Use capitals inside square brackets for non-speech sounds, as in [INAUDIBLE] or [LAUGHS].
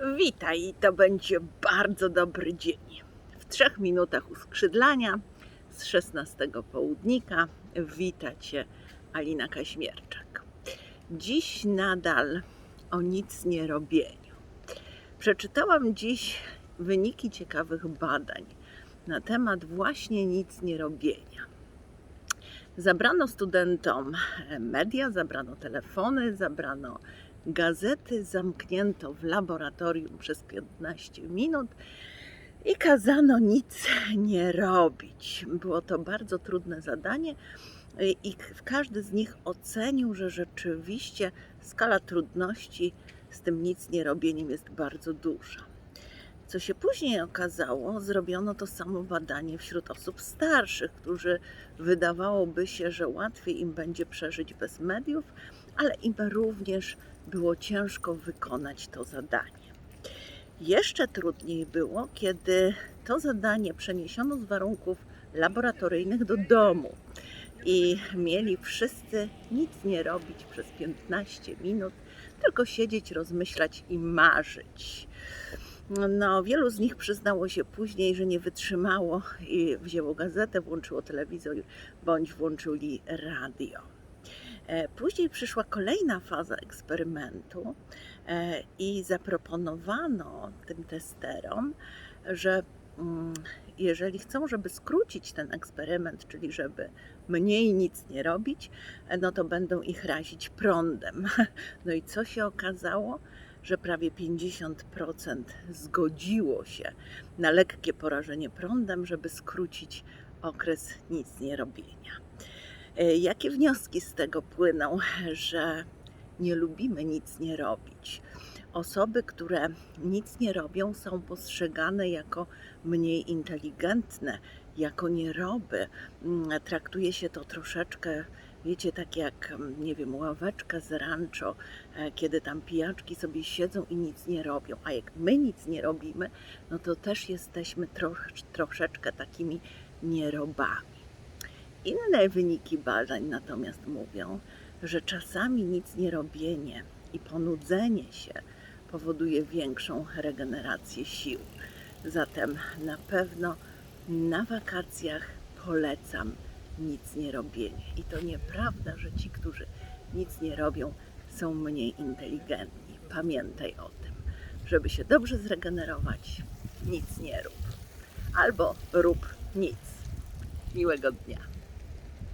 Witaj, to będzie bardzo dobry dzień. W trzech minutach uskrzydlania z 16 południka wita Cię Alina Kaźmierczak. Dziś nadal o nic nie robieniu. Przeczytałam dziś wyniki ciekawych badań na temat właśnie nic nie robienia. Zabrano studentom media, zabrano telefony, zabrano gazety, zamknięto w laboratorium przez 15 minut i kazano nic nie robić. Było to bardzo trudne zadanie i każdy z nich ocenił, że rzeczywiście skala trudności z tym nic nie robieniem jest bardzo duża. Co się później okazało, zrobiono to samo badanie wśród osób starszych, którzy wydawałoby się, że łatwiej im będzie przeżyć bez mediów, ale im również było ciężko wykonać to zadanie. Jeszcze trudniej było, kiedy to zadanie przeniesiono z warunków laboratoryjnych do domu i mieli wszyscy nic nie robić przez 15 minut, tylko siedzieć, rozmyślać i marzyć. No, wielu z nich przyznało się później, że nie wytrzymało i wzięło gazetę, włączyło telewizor bądź włączyli radio. E, Później przyszła kolejna faza eksperymentu e, i zaproponowano tym testerom, że mm, jeżeli chcą, żeby skrócić ten eksperyment, czyli żeby mniej nic nie robić, e, no to będą ich razić prądem. [LAUGHS] No i co się okazało? Że prawie 50% zgodziło się na lekkie porażenie prądem, żeby skrócić okres nic nie robienia. E, Jakie wnioski z tego płyną, że nie lubimy nic nie robić? Osoby, które nic nie robią, są postrzegane jako mniej inteligentne, jako nieroby. Mm, Traktuje się to troszeczkę, wiecie, tak jak, mm, nie wiem, ławeczka z rancho, e, kiedy tam pijaczki sobie siedzą i nic nie robią. A jak my nic nie robimy, no to też jesteśmy trosz, troszeczkę takimi nierobami. Inne wyniki badań natomiast mówią, że czasami nic nie robienie i ponudzenie się powoduje większą regenerację sił. Zatem na pewno na wakacjach polecam nic nie robienie. I to nieprawda, że ci, którzy nic nie robią, są mniej inteligentni. Pamiętaj o tym, żeby się dobrze zregenerować, nic nie rób. Albo rób nic. Miłego dnia.